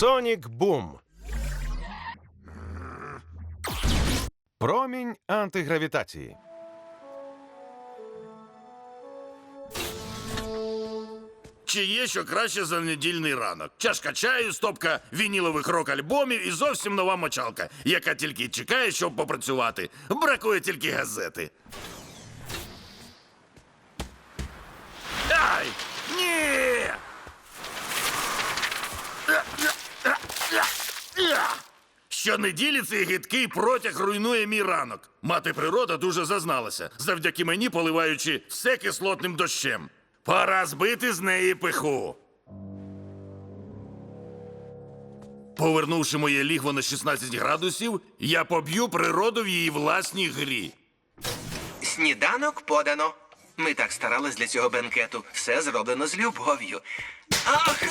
Сонік Бум. Промінь антигравітації. Чи є що краще за недільний ранок? Чашка чаю, стопка вінілових рок-альбомів і зовсім нова мочалка, яка тільки чекає, щоб попрацювати. Бракує тільки газети. Ай! Ні! Щонеділі цей гидкий протяг руйнує мій ранок. Мати природа дуже зазналася, завдяки мені поливаючи все кислотним дощем. Пора збити з неї пиху. Повернувши моє лігво на 16 градусів, я поб'ю природу в її власній грі. Сніданок подано. Ми так старались для цього бенкету. Все зроблено з любов'ю. Ах!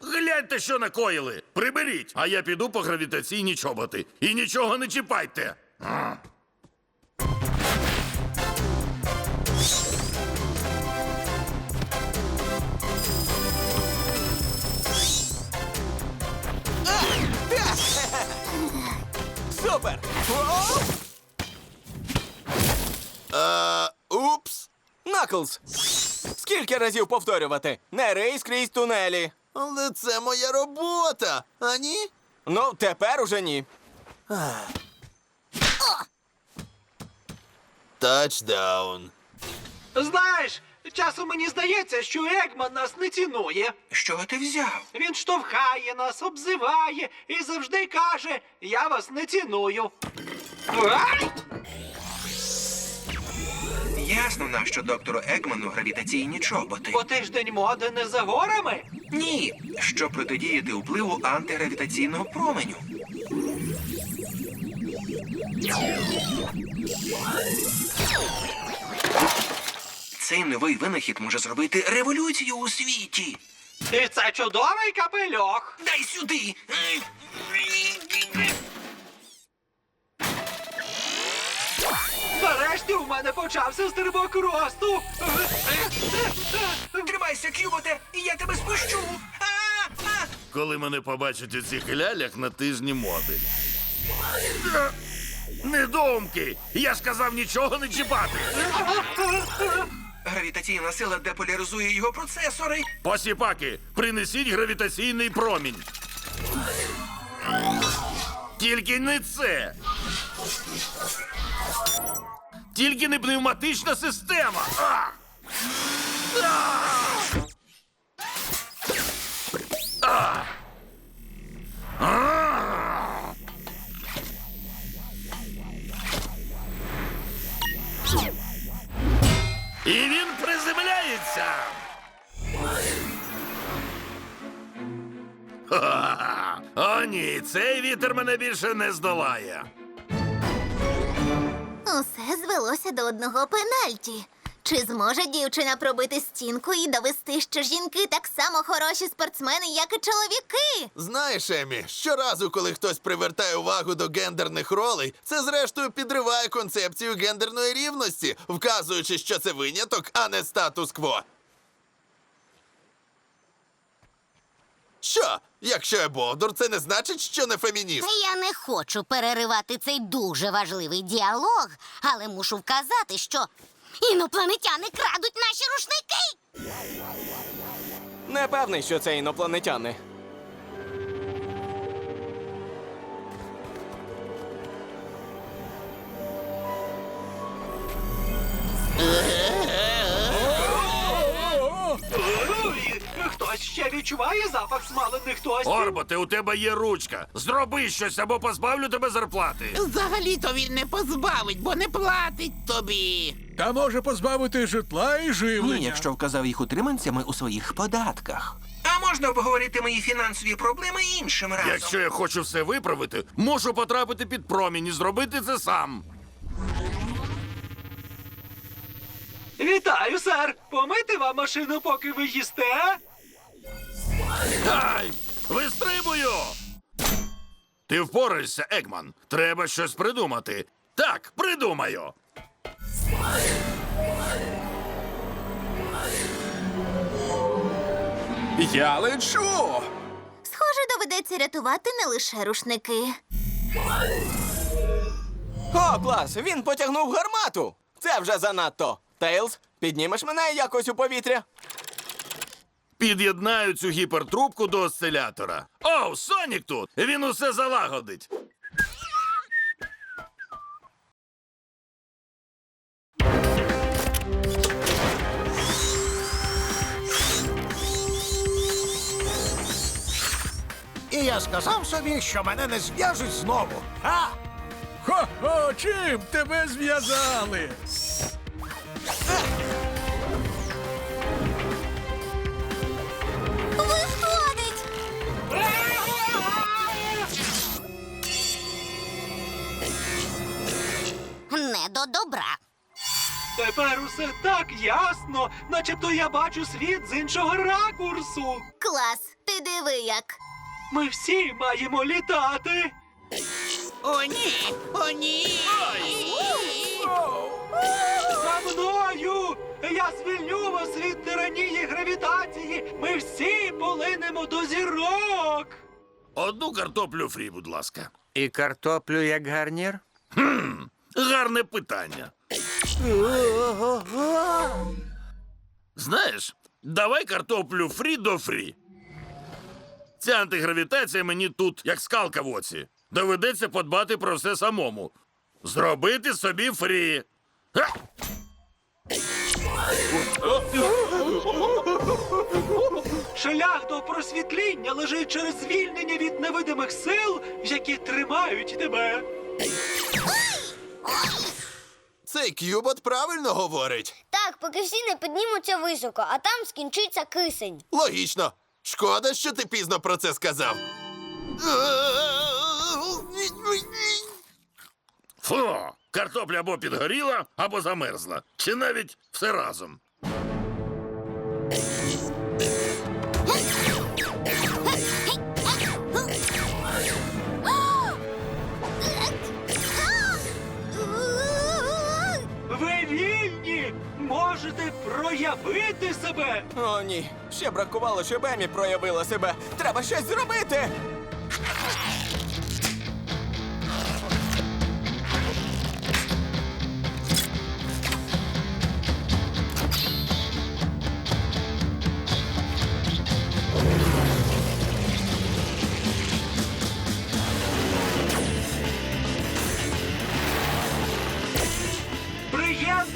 Гляньте, що накоїли! Приберіть, а я піду по гравітаційні чоботи. І нічого не чіпайте. Наклз! Скільки разів повторювати? Не рий скрізь тунелі. Але це моя робота, а ні? Ну, тепер уже ні. Тачдаун. Знаєш, часом мені здається, що Егман нас не цінує. Чого ти взяв? Він штовхає нас, обзиває і завжди каже: Я вас не ціную. Ай! Ясно нам, що доктору Егману гравітаційні чоботи. Бо тиждень моди не за горами. Ні, щоб протидіяти впливу антигравітаційного променю. Цей новий винахід може зробити революцію у світі. І це чудовий капельох. Дай сюди. Нарешті у мене почався стрибок росту. Тримайся, Кюботе, і я тебе спущу. Коли мене побачать у цих лялях на тижні моди. Недоумки! Я сказав нічого не чіпати. Гравітаційна сила деполяризує його процесори. Посіпаки, принесіть гравітаційний промінь. Тільки не це. Тільки не пневматична система. А! А! А! І він приземляється. О, ні, цей вітер мене більше не здолає. Усе звелося до одного пенальті. Чи зможе дівчина пробити стінку і довести, що жінки так само хороші спортсмени, як і чоловіки? Знаєш, Емі, щоразу, коли хтось привертає увагу до гендерних ролей, це зрештою підриває концепцію гендерної рівності, вказуючи, що це виняток, а не статус-кво. Що? Якщо я бовдур, це не значить, що не фемініст. Я не хочу переривати цей дуже важливий діалог, але мушу вказати, що інопланетяни крадуть наші рушники. Не певний, що це інопланетяни. Ой, відчуває запах смалених тостів? Орботе, у тебе є ручка. Зроби щось або позбавлю тебе зарплати. Взагалі-то він не позбавить, бо не платить тобі. Та може позбавити житла і живлення. Ні, якщо вказав їх утриманцями у своїх податках. А можна обговорити мої фінансові проблеми іншим разом. Якщо я хочу все виправити, можу потрапити під промінь і зробити це сам. Вітаю, сер! Помити вам машину, поки ви їсте? Ай! Вистрибую! Ти впораєшся, Егман. Треба щось придумати. Так, придумаю. Я лечу. Схоже, доведеться рятувати не лише рушники. О, клас! Він потягнув гармату! Це вже занадто. Тейлз, піднімеш мене якось у повітря? Під'єднаю цю гіпертрубку до осцилятора. Оу, Сонік тут! Він усе залагодить. І я сказав собі, що мене не зв'яжуть знову. А? Хо-хо, чим тебе зв'язали? Усе так ясно, начебто я бачу світ з іншого ракурсу. Клас! Ти диви як. Ми всі маємо літати. О, ні! О, ні! За мною! Я звільню вас від тиранії гравітації! Ми всі полинемо до зірок! Одну картоплю фрі, будь ласка. І картоплю як гарнір? Гарне питання. Знаєш, давай картоплю фрі до фрі. Ця антигравітація мені тут як скалка в оці. Доведеться подбати про все самому. Зробити собі фрі. Га! Шлях до просвітління лежить через звільнення від невидимих сил, які тримають тебе. Цей к'юбот правильно говорить. Так, поки всі не піднімуться високо, а там скінчиться кисень. Логічно. Шкода, що ти пізно про це сказав. Фу! Картопля або підгоріла, або замерзла. Чи навіть все разом. Можете проявити себе! О, ні. Ще бракувало, щоб Емі проявила себе. Треба щось зробити.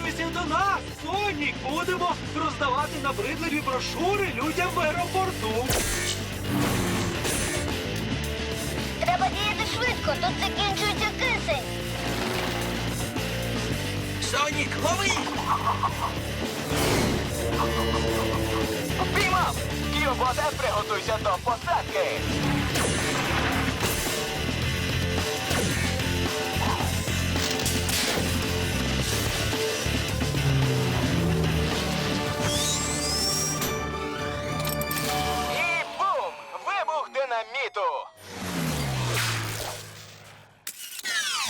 Приєднуйся до нас, Сонік! Будемо роздавати набридливі брошури людям в аеропорту. Треба діяти швидко, тут закінчується кисень. Сонік, лови! Піймав! К'юботе, приготуйся до посадки. Динаміту!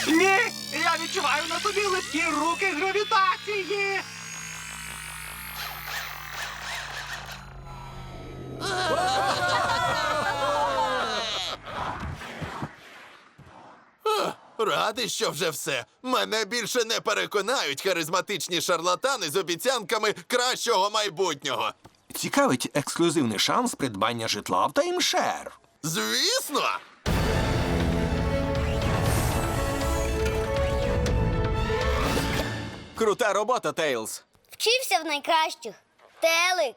Ні! Я відчуваю на собі липкі руки гравітації! Радий, що вже все. Мене більше не переконають харизматичні шарлатани з обіцянками кращого майбутнього. Цікавить ексклюзивний шанс придбання житла в таймшер. Звісно. Крута робота, Тейлз. Вчився в найкращих. Телик.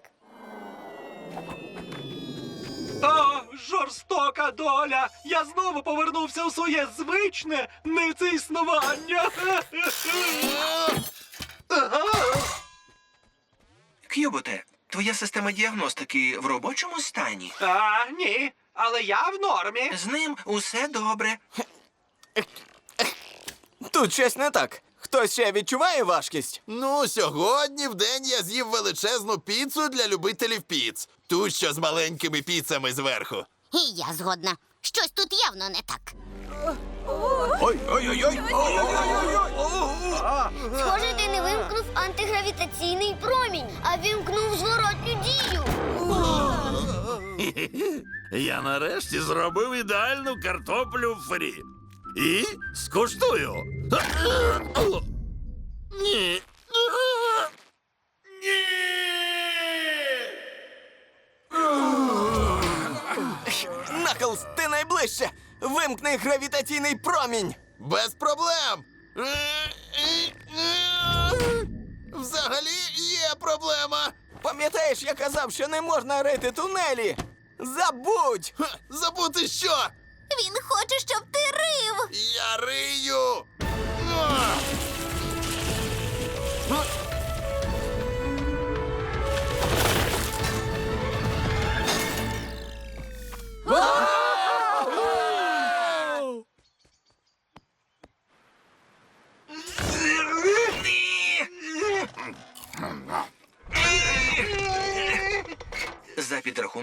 О, жорстока доля! Я знову повернувся у своє звичне нице існування. К'юботе, твоя система діагностики в робочому стані. А, ні, але я в нормі. З ним усе добре. Тут щось не так. Хтось ще відчуває важкість? Ну, сьогодні в день я з'їв величезну піцу для любителів піц. Ту, що з маленькими піцами зверху. І я згодна. Щось тут явно не так. Ой-ой-ой! Схоже, ти не вимкнув антигравітаційний промінь, а вимкнув зворотню дію. Я нарешті зробив ідеальну картоплю фрі. І скуштую. Ні. Ні. Наклз, ти найближче! Вимкни гравітаційний промінь! Без проблем. Взагалі є проблема. Пам'ятаєш, я казав, що не можна рити тунелі? Забудь! Ха, Забути що? Він хоче, щоб ти рив. Я рию. А! За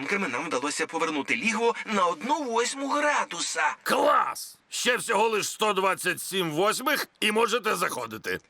підрахунками нам вдалося повернути лігво на одну восьму градуса. Клас! Ще всього лиш 127 восьмих і можете заходити.